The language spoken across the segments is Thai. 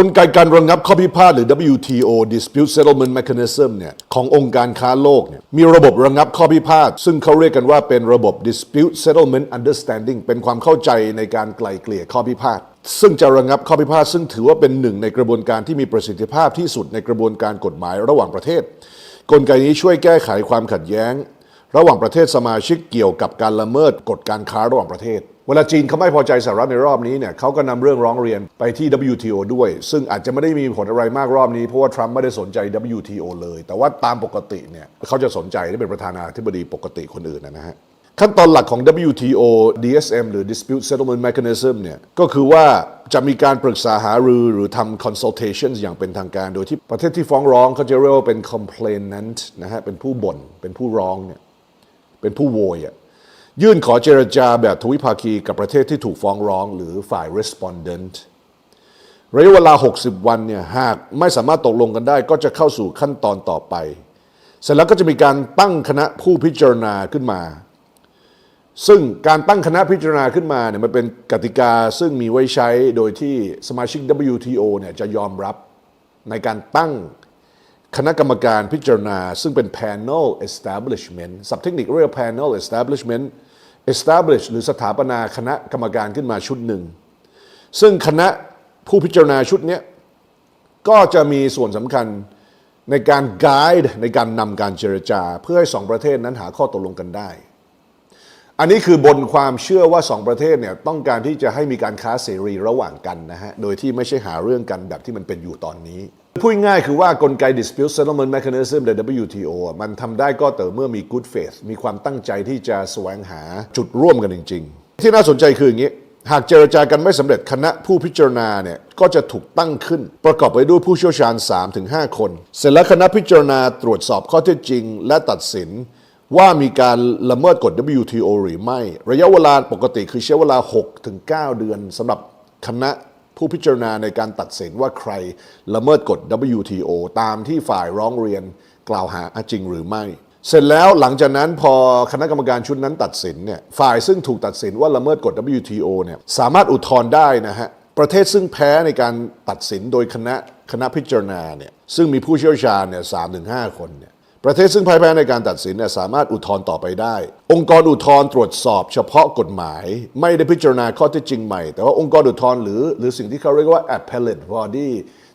กลไกการระงับข้อพิพาทหรือ WTO Dispute Settlement Mechanism เนี่ยขององค์การค้าโลกเนี่ยมีระบบระงับข้อพิพาทซึ่งเขาเรียกกันว่าเป็นระบบ Dispute Settlement Understanding เป็นความเข้าใจในการไกล่เกลี่ยข้อพิพาทซึ่งจะระงับข้อพิพาทซึ่งถือว่าเป็นหนึ่งในกระบวนการที่มีประสิทธิภาพที่สุดในกระบวนการกฎหมายระหว่างประเทศ กลไกนี้ช่วยแก้ไขความขัดแย้ง ระหว่างประเทศสมาชิกเกี่ยวกับการละเมิดกฎการค้าระหว่างประเทศ เวลาจีนเขาไม่พอใจสหรัฐในรอบนี้เนี่ยเขาก็นำเรื่องร้องเรียนไปที่ WTO ด้วย ซึ่งอาจจะไม่ได้มีผลอะไรมากรอบนี้ เพราะว่าทรัมป์ไม่ได้สนใจ WTO เลย แต่ว่าตามปกติเนี่ยเขาจะสนใจที่เป็นประธานาธิบดีปกติคนอื่นนะฮะขั้นตอนหลักของ WTO DSM หรือ Dispute Settlement Mechanism เนี่ยก็คือว่าจะมีการปรึกษาหารือหรือทำ consultations อย่างเป็นทางการ โดยที่ประเทศที่ฟ้องร้องเขาจะเรียกว่าเป็น complainant นะฮะเป็นผู้บ่นเป็นผู้ร้องเนี่ยเป็นผู้โวยอะ ยื่นขอเจรจาแบบทวิภาคีกับประเทศที่ถูกฟ้องร้องหรือฝ่าย respondent ระยะเวลา 60 วันเนี่ยหากไม่สามารถตกลงกันได้ก็จะเข้าสู่ขั้นตอนต่อไป เสร็จแล้วก็จะมีการตั้งคณะผู้พิจารณาขึ้นมา ซึ่งการตั้งคณะพิจารณาขึ้นมาเนี่ยมันเป็นกติกาซึ่งมีไว้ใช้โดยที่สมาชิก WTO เนี่ยจะยอมรับในการตั้งคณะกรรมการพิจารณา ซึ่งเป็น panel establishment ศัพท์เทคนิคเรียก panel establishment establish หรือสถาปนาคณะกรรมการขึ้นมาชุดหนึ่ง ซึ่งคณะผู้พิจารณาชุดนี้ก็จะมีส่วนสำคัญในการ guide ในการนำการเจรจา เพื่อให้สองประเทศนั้นหาข้อตกลงกันได้ อันนี้คือบนความเชื่อว่าสองประเทศเนี่ยต้องการที่จะให้มีการค้าเสรีระหว่างกันนะฮะ โดยที่ไม่ใช่หาเรื่องกันแบบที่มันเป็นอยู่ตอนนี้ พูดง่ายคือว่ากลไก dispute settlement mechanism ใน WTO อะมันทำได้ก็แต่เมื่อมี good faith มีความตั้งใจที่จะแสวงหาจุดร่วมกันจริง ๆ ที่น่าสนใจคืออย่างนี้ หากเจรจากันไม่สำเร็จคณะผู้พิจารณาเนี่ยก็จะถูกตั้งขึ้น ประกอบไปด้วยผู้เชี่ยวชาญ 3-5 คน เสร็จแล้วคณะพิจารณาตรวจสอบข้อเท็จจริง และตัดสินว่ามีการละเมิดกฎ WTO หรือไม่ ระยะเวลาปกติคือใช้เวลา 6-9 เดือนสำหรับคณะ ผู้พิจารณาในการตัดสินว่าใครละเมิดกฎ WTO ตามที่ฝ่ายร้องเรียนกล่าวหาจริงหรือไม่ เสร็จแล้วหลังจากนั้นพอคณะกรรมการชุดนั้นตัดสินเนี่ยฝ่ายซึ่งถูกตัดสินว่าละเมิดกฎ WTO เนี่ยสามารถอุทธรณ์ได้นะฮะประเทศซึ่งแพ้ในการตัดสินโดยคณะคณะพิจารณาเนี่ยซึ่งมีผู้เชี่ยวชาญเนี่ยสามถึงห้าคนเนี่ย ประเทศซึ่งพ่ายแพ้ในการตัดสินเนี่ยสามารถอุทธรณ์ต่อไปได้ องค์กรอุทธรณ์ตรวจสอบเฉพาะกฎหมาย ไม่ได้พิจารณาข้อเท็จจริงใหม่ แต่ว่าองค์กรอุทธรณ์หรือหรือสิ่งที่เขาเรียกว่า appellate body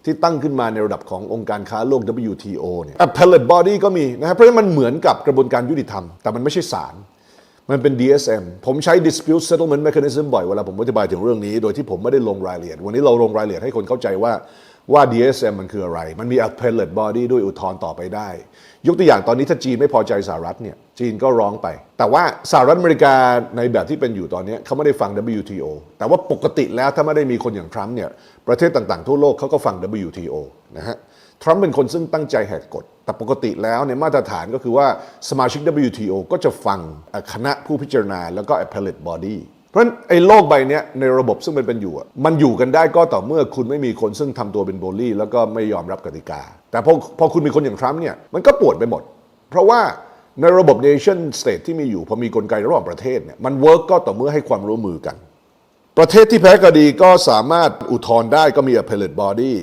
ที่ตั้งขึ้นมาในระดับขององค์การค้าโลก WTO เนี่ย appellate body ก็มีนะครับเพราะฉะนั้นมันเหมือนกับกระบวนการยุติธรรม แต่มันไม่ใช่ศาลมันเป็น DSM ผมใช้ dispute settlement mechanism บ่อยเวลาผมอธิบายถึงเรื่องนี้ โดยที่ผมไม่ได้ลงรายละเอียด วันนี้เราลงรายละเอียดให้คนเข้าใจว่า ว่า DSM มันคืออะไร มันมี appellate body ด้วยอุทธรณ์ต่อไปได้ ยกตัวอย่างตอนนี้ถ้าจีนไม่พอใจสหรัฐเนี่ย จีนก็ร้องไป แต่ว่าสหรัฐอเมริกาในแบบที่เป็นอยู่ตอนนี้เขาไม่ได้ฟัง WTO แต่ว่าปกติแล้วถ้าไม่ได้มีคนอย่างทรัมป์เนี่ย ประเทศต่างๆ ทั่วโลกเขาก็ฟัง WTO นะฮะ ทรัมป์เป็นคนซึ่งตั้งใจแหกกฎ แต่ปกติแล้วในยมาตรฐานก็คือว่าสมาชิก WTO ก็จะฟังคณะผู้พิจารณาแล้วก็ appellate body เพราะฉะนั้นไอ้โลกใบนี้ในระบบซึ่งมันเป็นอยู่มันอยู่กันได้ก็ต่อเมื่อคุณไม่มีคนซึ่งทำตัวเป็นโบลลี่ แล้วก็ไม่ยอมรับกติกา แต่พอพอคุณมีคนอย่างทรัมป์เนี่ยมันก็ปวดไปหมด เพราะว่าในระบบ nation state ที่มีอยู่พอมีกลไกระหว่างประเทศเนี่ยมันเวิร์กก็ต่อเมื่อให้ความร่วมมือกัน ประเทศที่แพ้คดีก็สามารถอุทธรณ์ได้ก็มี appellate body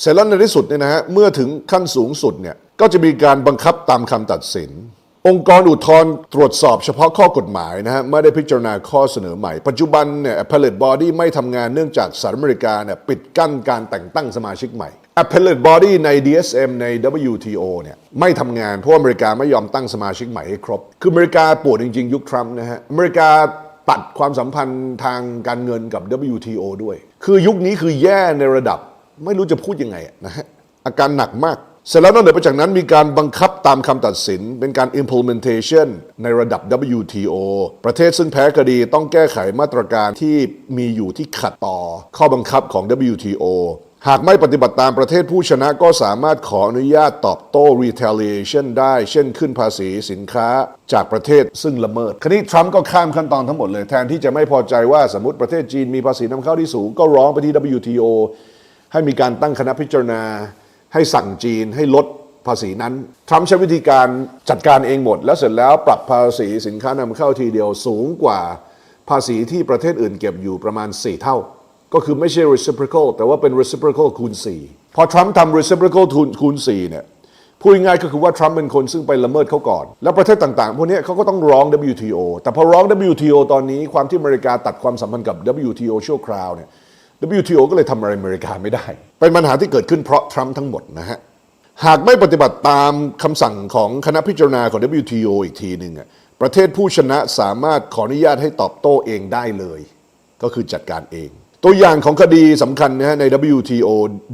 เสร็จแล้วในที่สุดเนี่ยนะฮะเมื่อถึงขั้นสูงสุดเนี่ยก็จะมีการบังคับตามคำตัดสิน องค์กรอุทธรณ์ตรวจสอบเฉพาะข้อกฎหมายนะฮะไม่ได้พิจารณาข้อเสนอใหม่ ปัจจุบันเนี่ย appellate body ไม่ทำงานเนื่องจากสหรัฐอเมริกาเนี่ยปิดกั้นการแต่งตั้งสมาชิกใหม่ appellate body ใน DSM ใน WTO เนี่ยไม่ทำงานเพราะอเมริกาไม่ยอมตั้งสมาชิกใหม่ให้ครบ คืออเมริกาปวดจริง ๆ ยุคทรัมป์นะฮะอเมริกาตัดความสัมพันธ์ทางการเงินกับ WTO ด้วย คือยุคนี้คือแย่ในระดับไม่รู้จะพูดยังไงนะฮะอาการหนักมาก เสร็จแล้วนอกเหนือไปจากนั้นมีการบังคับตามคำตัดสิน เป็นการ implementation ในระดับ WTO ประเทศซึ่งแพ้คดีต้องแก้ไขมาตรการที่มีอยู่ที่ขัดต่อ ข้อบังคับของ WTO หากไม่ปฏิบัติตามประเทศผู้ชนะก็สามารถขออนุญาตตอบโต้ retaliation ได้ เช่นขึ้นภาษีสินค้าจากประเทศซึ่งละเมิดคราวนี้ทรัมป์ก็ข้ามขั้นตอนทั้งหมดเลย แทนที่จะไม่พอใจว่าสมมติประเทศจีนมีภาษีนำเข้าที่สูง ก็ร้องไปที่ WTO ให้มีการตั้งคณะพิจารณา ให้สั่งจีนให้ลดภาษีนั้นทรัมป์ใช้วิธีการจัดการเองหมด แล้วเสร็จแล้วปรับภาษีสินค้านำเข้าทีเดียวสูงกว่าภาษีที่ประเทศอื่นเก็บอยู่ประมาณ 4 เท่า ก็คือไม่ใช่ reciprocal แต่ว่าเป็น reciprocal คูณ 4 พอทรัมป์ทำ reciprocal คูณคูณ 4 เนี่ยพูดง่ายก็คือว่าทรัมป์เป็นคนซึ่งไปละเมิดเขาก่อน แล้วประเทศต่างๆ พวกนี้เขาก็ต้องร้อง WTO แต่พอร้อง WTO ตอนนี้ความที่อเมริกาตัดความสัมพันธ์กับ WTO ชั่วคราวเนี่ย WTO ก็เลยทำอะไรอเมริกาไม่ได้ เป็นปัญหาที่เกิดขึ้นเพราะทรัมป์ทั้งหมดนะฮะ หากไม่ปฏิบัติตามคำสั่งของคณะพิจารณาของ WTO อีกทีหนึ่งอะประเทศผู้ชนะสามารถขออนุญาตให้ตอบโต้เองได้เลย ก็คือจัดการเอง ตัวอย่างของคดีสำคัญนะฮะใน WTO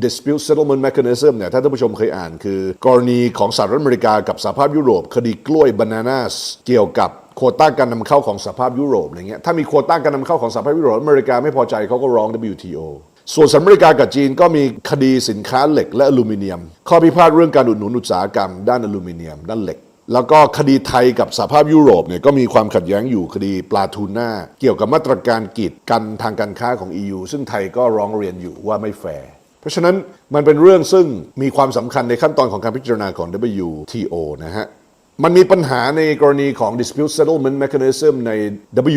Dispute Settlement Mechanism เนี่ยถ้าท่านผู้ชมเคยอ่านคือ กรณีของสหรัฐอเมริกากับสหภาพยุโรป คดีกล้วย bananas เกี่ยวกับ โควต้าการนำเข้าของสหภาพยุโรปอะไรเงี้ยถ้ามีโควต้าการนำเข้าของสหภาพยุโรปอเมริกาไม่พอใจเขาก็ร้อง WTO ส่วนสหรัฐอเมริกากับจีนก็มีคดีสินค้าเหล็กและอลูมิเนียม ข้อพิพาทเรื่องการอุดหนุนอุตสาหกรรม ด้านอลูมิเนียม ด้านเหล็ก แล้วก็คดีไทยกับสหภาพยุโรปเนี่ยก็มีความขัดแย้งอยู่คดีปลาทูน่าเกี่ยวกับมาตรการกีดกันทางการค้าของ EU ซึ่งไทยก็ร้องเรียนอยู่ว่าไม่แฟร์เพราะฉะนั้นมันเป็นเรื่องซึ่งมีความสำคัญในขั้นตอนของการพิจารณาของ WTO นะฮะ มันมีปัญหาในกรณีของ dispute settlement mechanism ใน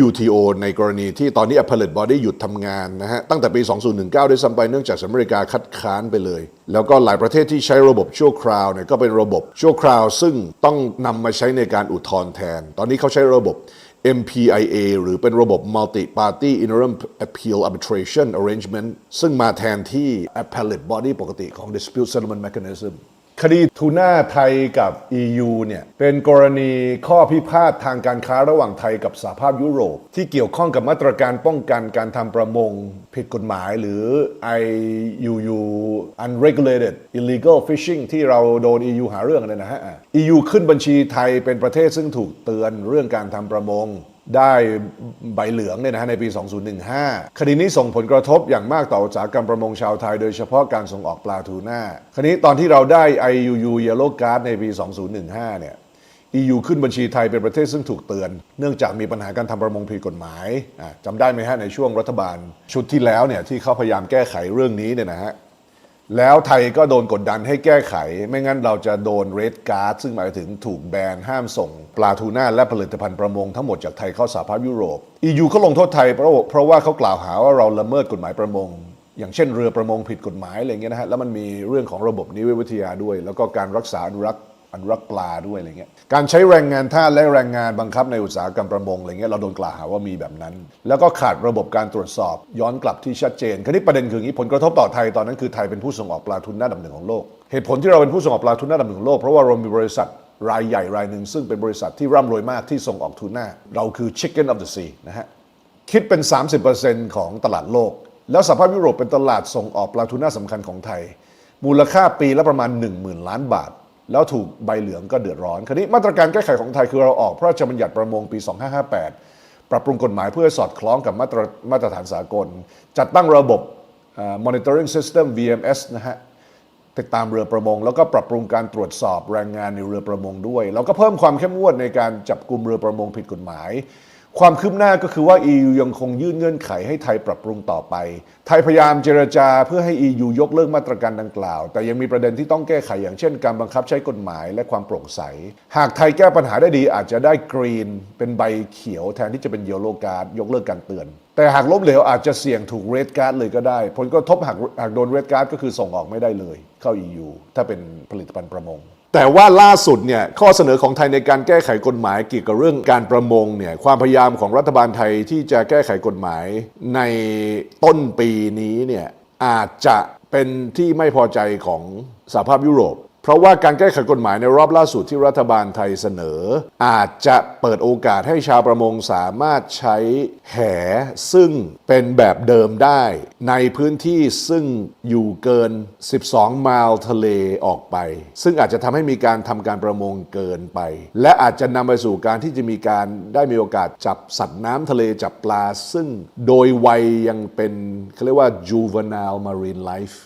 WTO ในกรณีที่ตอนนี้ appellate body หยุดทำงานนะฮะ ตั้งแต่ปี 2019 ด้วยซ้ำไปเนื่องจากสหรัฐอเมริกาคัดค้านไปเลย แล้วก็หลายประเทศที่ใช้ระบบชั่วคราวเนี่ยก็เป็นระบบชั่วคราว ซึ่งต้องนำมาใช้ในการอุทธรณ์แทน ตอนนี้เขาใช้ระบบ MPIA หรือเป็นระบบ Multi Party Interim Appeal Arbitration Arrangement ซึ่งมาแทนที่ appellate body ปกติของ dispute settlement mechanism คดีทูน่าไทยกับ EU เนี่ยเป็นกรณีข้อพิพาททางการค้าระหว่างไทยกับสหภาพยุโรป ที่เกี่ยวข้องกับมาตรการป้องกันการทำประมง ผิดกฎหมายหรือ IUU unregulated illegal fishing ที่เราโดน EU หาเรื่องกันเนยนะฮะอะ EU ขึ้นบัญชีไทยเป็นประเทศซึ่งถูกเตือนเรื่องการทำประมง ได้ใบเหลืองเนี่ยนะฮะในปี 2015 คดีนี้ส่งผลกระทบอย่างมากต่ออุตสาหกรรมประมงชาวไทย โดยเฉพาะการส่งออกปลาทูน่าคดีนี้ตอนที่เราได้ IUU Yellow Card ในปี 2015 เนี่ย EU ขึ้นบัญชีไทยเป็นประเทศซึ่งถูกเตือน เนื่องจากมีปัญหาการทำประมงผิดกฎหมายอะจำได้ไหมฮะในช่วงรัฐบาลชุดที่แล้วเนี่ยที่เขาพยายามแก้ไขเรื่องนี้เนี่ยนะฮะ แล้วไทยก็โดนกดดันให้แก้ไข ไม่งั้นเราจะโดนเรดการ์ดซึ่งหมายถึงถูกแบนห้ามส่ง ปลาทูน่าและผลิตภัณฑ์ประมงทั้งหมดจากไทยเข้าสหภาพยุโรป EU เขาลงโทษไทยเพราะเพราะว่าเขากล่าวหาว่าเราละเมิดกฎหมายประมง อย่างเช่นเรือประมงผิดกฎหมายอะไรเงี้ยนะฮะแล้วมันมีเรื่องของระบบนิเวศวิทยาด้วย แล้วก็การรักษาอนุรักษ์ อนุรักษ์ปลาด้วยอะไรเงี้ยการใช้แรงงานท่าและแรงงานบังคับในอุตสาหกรรมประมงอะไรเงี้ยเราโดนกล่าวหาว่ามีแบบนั้น แล้วก็ขาดระบบการตรวจสอบ ย้อนกลับที่ชัดเจน คราวนี้ประเด็นคืออย่างนี้ผลกระทบต่อไทยตอนนั้นคือไทยเป็นผู้ส่งออกปลาทุนหน้าดับหนึ่งของโลก เหตุผลที่เราเป็นผู้ส่งออกปลาทุนหน้าดับหนึ่งของโลกเพราะว่าเรามีบริษัทรายใหญ่รายหนึ่งซึ่งเป็นบริษัทที่ร่ำรวยมากที่ส่งออกทูน่าเราคือ chicken of the sea นะฮะคิดเป็น 30%ของตลาดโลก แล้วสหภาพยุโรปเป็นตลาดส่งออกปลาทูน่าสำคัญของไทย มูลค่าปีละประมาณ 10,000 ล้านบาท แล้วถูกใบเหลืองก็เดือดร้อนคราวนี้มาตรการแก้ไขของไทยคือเราออกพระราชบัญญัติประมงปี 2558 ปรับปรุงกฎหมายเพื่อสอดคล้องกับมาตรมาตรฐานสากล จัดตั้งระบบ monitoring system VMS นะฮะติดตามเรือประมง แล้วก็ปรับปรุงการตรวจสอบแรงงานในเรือประมงด้วย แล้วก็เพิ่มความเข้มงวดในการจับกลุ่มเรือประมงผิดกฎหมาย ความคืบหน้าก็คือว่า EU ยังคงยื่นเงื่อนไขให้ไทยปรับปรุงต่อไป ไทยพยายามเจรจาเพื่อให้ EU ยกเลิกมาตรการดังกล่าว แต่ยังมีประเด็นที่ต้องแก้ไขอย่างเช่น การบังคับใช้กฎหมายและความโปร่งใส หากไทยแก้ปัญหาได้ดีอาจจะได้กรีน เป็นใบเขียวแทนที่จะเป็นเยลโลการ์ดยกเลิกการเตือน แต่หากล้มเหลวอาจจะเสี่ยงถูกเรดการ์ดเลยก็ได้ ผลกระทบหากหากโดนเรดการ์ดก็คือส่งออกไม่ได้เลย เข้า EU ถ้าเป็นผลิตภัณฑ์ประมง แต่ว่าล่าสุดเนี่ยข้อเสนอของไทยในการแก้ไขกฎหมายเกี่ยวกับเรื่องการประมงเนี่ยความพยายามของรัฐบาลไทยที่จะแก้ไขกฎหมายในต้นปีนี้เนี่ยอาจจะเป็นที่ไม่พอใจของสหภาพยุโรป เพราะว่าการแก้ไขกฎหมายในรอบล่าสุดที่รัฐบาลไทยเสนอ อาจจะเปิดโอกาสให้ชาวประมงสามารถใช้แหซึ่งเป็นแบบเดิมได้ ในพื้นที่ซึ่งอยู่เกิน 12 ไมล์ทะเลออกไป ซึ่งอาจจะทำให้มีการทำการประมงเกินไป และอาจจะนำไปสู่การที่จะมีการได้มีโอกาสจับสัตว์น้ำทะเลจับปลา ซึ่งโดยวัยยังเป็นเขาเรียกว่า juvenile marine life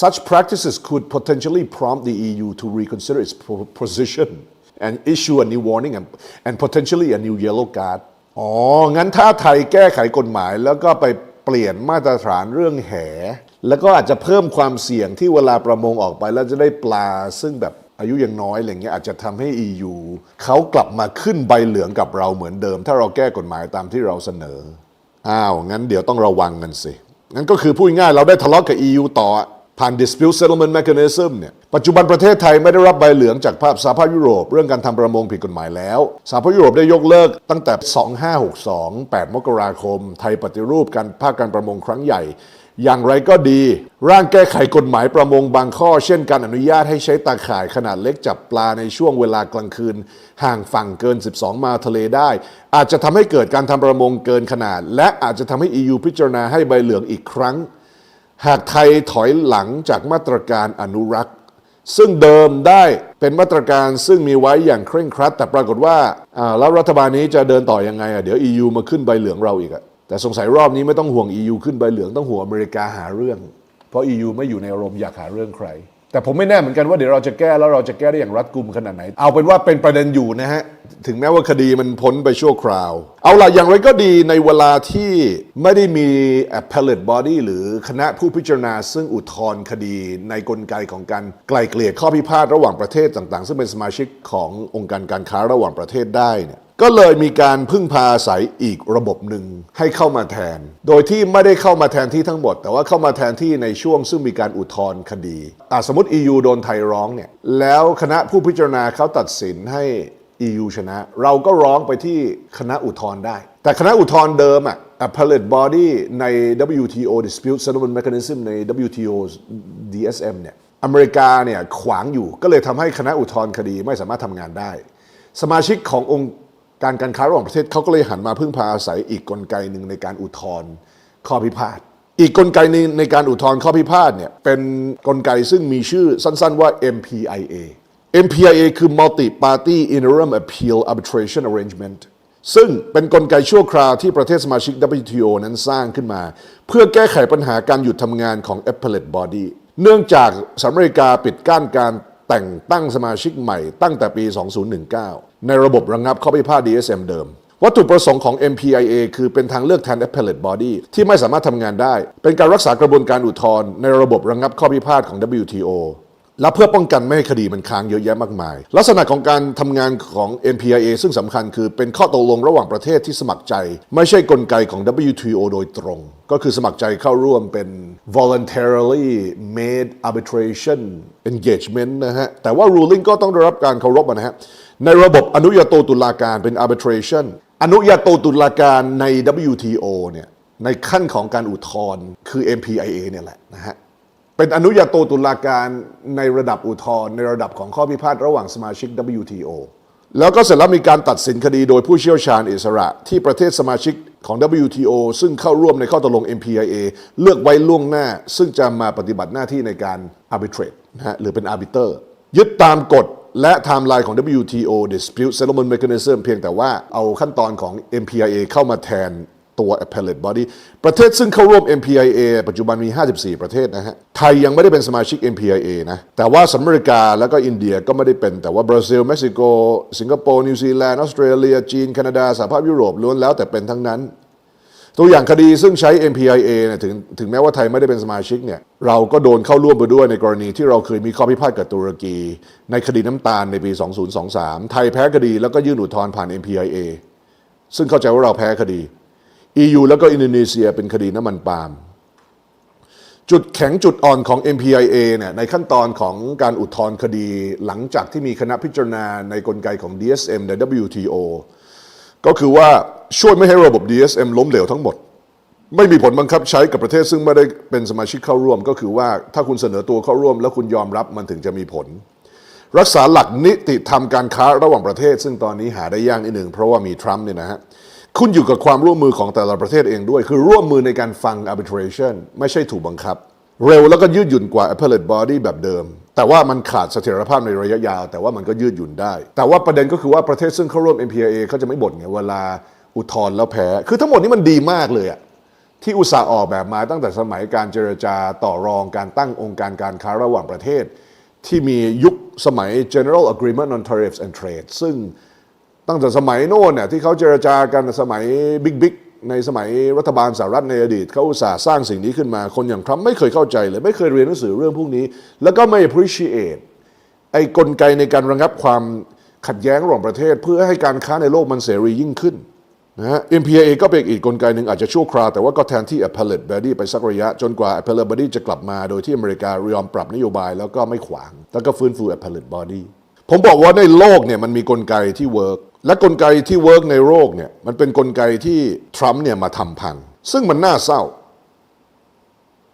Such practices could potentially prompt the EU to reconsider its position and issue a new warning and, and potentially a new yellow card. อ๋อ งั้นถ้าไทยแก้ไขกฎหมายแล้วก็ไปเปลี่ยนมาตรฐานเรื่องแห แล้วก็อาจจะเพิ่มความเสี่ยงที่เวลาประมงออกไปแล้วจะได้ปลาซึ่งแบบอายุยังน้อยอะไรเงี้ยอาจจะทำให้ EU เขากลับมาขึ้นใบเหลืองกับเราเหมือนเดิม ถ้าเราแก้กฎหมายตามที่เราเสนอ อ้าว งั้นเดี๋ยวต้องระวังกันสิ งั้นก็คือพูดง่ายเราได้ทะเลาะกับ EU ต่อ ผ่าน dispute settlement mechanism เนี่ยปัจจุบันประเทศไทยไม่ได้รับใบเหลืองจากภาพสหภาพยุโรป เรื่องการทำประมงผิดกฎหมายแล้วสหภาพยุโรปได้ยกเลิกตั้งแต่ 2562 8 มกราคม ไทยปฏิรูปการภาคการประมงครั้งใหญ่ อย่างไรก็ดี ร่างแก้ไขกฎหมายประมงบางข้อ เช่นการอนุญาตให้ใช้ตาข่ายขนาดเล็กจับปลาในช่วงเวลากลางคืน ห่างฝั่งเกิน 12 มาทะเลได้ อาจจะทำให้เกิดการทำประมงเกินขนาด และอาจจะทำให้ EU พิจารณาให้ใบเหลืองอีกครั้ง หากไทยถอยหลังจากมาตรการอนุรักษ์ ซึ่งเดิมได้เป็นมาตรการซึ่งมีไว้อย่างเคร่งครัด แต่ปรากฏว่าแล้วรัฐบาลนี้จะเดินต่อยังไงอะเดี๋ยว EU มาขึ้นใบเหลืองเราอีกอะแต่สงสัยรอบนี้ไม่ต้องห่วง EU ขึ้นใบเหลืองต้องห่วงอเมริกาหาเรื่อง เพราะ EU ไม่อยู่ในอารมณ์อยากหาเรื่องใคร แต่ผมไม่แน่เหมือนกันว่าเดี๋ยวเราจะแก้แล้วเราจะแก้ได้อย่างรัดกุมขนาดไหน เอาเป็นว่าเป็นประเด็นอยู่นะฮะ ถึงแม้ว่าคดีมันพ้นไปชั่วคราว เอาล่ะอย่างไรก็ดีในเวลาที่ไม่ได้มี appellate body หรือคณะผู้พิจารณา ซึ่งอุทธรณ์คดีในกลไกของการไกล่เกลี่ยข้อพิพาทระหว่างประเทศต่างๆ ซึ่งเป็นสมาชิกขององค์การการค้าระหว่างประเทศได้เนี่ย ก็เลยมีการพึ่งพาอาศัยอีกระบบหนึ่งให้เข้ามาแทน โดยที่ไม่ได้เข้ามาแทนที่ทั้งหมด แต่ว่าเข้ามาแทนที่ในช่วงซึ่งมีการอุทธรณ์คดีอะสมมติ EU โดนไทยร้องเนี่ยแล้วคณะผู้พิจารณาเขาตัดสินให้ EU ชนะ เราก็ร้องไปที่คณะอุทธรณ์ได้ แต่คณะอุทธรณ์เดิมอะ appellate body ใน WTO dispute settlement mechanism ใน WTO DSM เนี่ยอเมริกาเนี่ยขวางอยู่ก็เลยทำให้คณะอุทธรณ์คดีไม่สามารถทำงานได้ สมาชิกขององค์ การการค้าระหว่างประเทศเขาก็เลยหันมาพึ่งพาอาศัยอีกกลไกหนึ่งในการอุทธรณ์ข้อพิพาทอีกกลไกหนึงในการอุทธรณ์ข้อพิพาทเนี่ยเป็นกลไกซึ่งมีชื่อสั้นๆว่า MPIA MPIA คือ Multi Party Interim Appeal Arbitration Arrangement ซึ่งเป็นกลไกชั่วคราวที่ประเทศสมาชิก WTO นั้นสร้างขึ้นมา เพื่อแก้ไขปัญหาการหยุดทำงานของ Appellate Body เนื่องจากสหรัฐอเมริกาปิดกั้นการแต่งตั้งสมาชิกใหม่ตั้งแต่ปี 2019 ในระบบระงงับข้อพิพาท DSM เดิม วัตถุประสงค์ของ MPIA คือเป็นทางเลือกแทน Appellate Body ที่ไม่สามารถทำงานได้ เป็นการรักษากระบวนการอุทธรณ์ในระบบระงงับข้อพิพาทของ WTO และเพื่อป้องกันไม่ให้คดีมันค้างเยอะแยะมากมาย ลักษณะของการทำงานของ MPIA ซึ่งสำคัญคือเป็นข้อตกลงระหว่างประเทศที่สมัครใจ ไม่ใช่กลไกของ WTO โดยตรง ก็คือสมัครใจเข้าร่วมเป็น voluntarily made arbitration engagement นะฮะ แต่ว่า ruling ก็ต้องได้รับการเคารพนะฮะ ในระบบอนุญาโตตุลาการเป็น arbitration อนุญาโตตุลาการใน WTO เนี่ยในขั้นของการอุทธรณ์คือ MPIA เนี่ยแหละนะฮะเป็นอนุญาโตตุลาการในระดับอุทธรณ์ในระดับของข้อพิพาทระหว่างสมาชิก WTO แล้วก็เสร็จแล้วมีการตัดสินคดีโดยผู้เชี่ยวชาญอิสระ ที่ประเทศสมาชิกของ WTO ซึ่งเข้าร่วมในข้อตกลง MPIA เลือกไว้ล่วงหน้า ซึ่งจะมาปฏิบัติหน้าที่ในการ arbitrate นะฮะหรือเป็น arbiter ยึดตามกฎ และไทม์ไลน์ของ WTO dispute settlement mechanism เพียงแต่ว่าเอาขั้นตอนของ MPIA เข้ามาแทนตัว appellate body ประเทศซึ่งเข้าร่วม MPIA ปัจจุบันมี 54 ประเทศนะฮะ ไทยยังไม่ได้เป็นสมาชิก MPIA นะ แต่ว่าสหรัฐอเมริกาแล้วก็อินเดียก็ไม่ได้เป็น แต่ว่าบราซิล เม็กซิโก สิงคโปร์ นิวซีแลนด์ ออสเตรเลีย จีน แคนาดา สหภาพยุโรปล้วนแล้วแต่เป็นทั้งนั้น ตัวอย่างคดีซึ่งใช้ MPIA เนี่ยถึงถึงแม้ว่าไทยไม่ได้เป็นสมาชิกเนี่ยเราก็โดนเข้าร่วมไปด้วยในกรณีที่เราเคยมีข้อพิพาทกับตุรกี ในคดีน้ำตาลในปี 2023 ไทยแพ้คดีแล้วก็ยื่นอุทธรณ์ผ่าน MPIA ซึ่งเข้าใจว่าเราแพ้คดี EU แล้วก็อินโดนีเซียเป็นคดีน้ำมันปาล์มจุดแข็งจุดอ่อนของ MPIA เนี่ยในขั้นตอนของการอุทธรณ์คดีหลังจากที่มีคณะพิจารณาในกลไกของ DSM ใน WTO ก็คือว่า ช่วยไม่ให้ระบบ DSM ล้มเหลวทั้งหมด ไม่มีผลบังคับใช้กับประเทศซึ่งไม่ได้เป็นสมาชิกเข้าร่วม ก็คือว่าถ้าคุณเสนอตัวเข้าร่วม แล้วคุณยอมรับมันถึงจะมีผล รักษาหลักนิติธรรมการค้าระหว่างประเทศ ซึ่งตอนนี้หาได้ยากนิดหนึ่งเพราะว่ามีทรัมป์เนี่ยนะฮะคุณอยู่กับความร่วมมือของแต่ละประเทศเองด้วย คือร่วมมือในการฟัง arbitration ไม่ใช่ถูกบังคับ เร็วแล้วก็ยืดหยุ่นกว่า appellate body แบบเดิม แต่ว่ามันขาดเสถียรภาพในระยะยาว แต่ว่ามันก็ยืดหยุ่นได้ แต่ว่าประเด็นก็คือว่าประเทศซึ่งเข้าร่วม MPIA เขาจะไม่บ่นไงเวลา อุทธรณ์แล้วแพ้ คือทั้งหมดนี้มันดีมากเลยอะที่อุตสาห์ออกแบบมาตั้งแต่สมัยการเจรจาต่อรองการตั้งองค์การการค้าระหว่างประเทศ ที่มียุคสมัย General Agreement on Tariffs and Trade ซึ่งตั้งแต่สมัยโน่นเนี่ยที่เขาเจรจากันสมัยบิ๊กบิ๊กในสมัยรัฐบาลสหรัฐในอดีตเขาอุตสาห์สร้างสิ่งนี้ขึ้นมาคนอย่างทรัมป์ไม่เคยเข้าใจเลย ไม่เคยเรียนหนังสือเรื่องพวกนี้ แล้วก็ไม่ appreciate ไอ้กลไกในการระงับความขัดแย้งระหว่างประเทศ เพื่อให้การค้าในโลกมันเสรียิ่งขึ้น นะฮะ MPA ก็เป็นอีกกลไกหนึ่งอาจจะชั่วคราว แต่ว่าก็แทนที่ appellate body ไปสักระยะ จนกว่า appellate body จะกลับมาโดยที่อเมริกายอมปรับนโยบายแล้วก็ไม่ขวาง แล้วก็ฟื้นฟู appellate body ผมบอกว่าในโลกเนี่ยมันมีกลไกที่เวิร์กและกลไกที่เวิร์กในโลกเนี่ยมันเป็นกลไกที่ทรัมป์เนี่ยมาทำพังซึ่งมันน่าเศร้า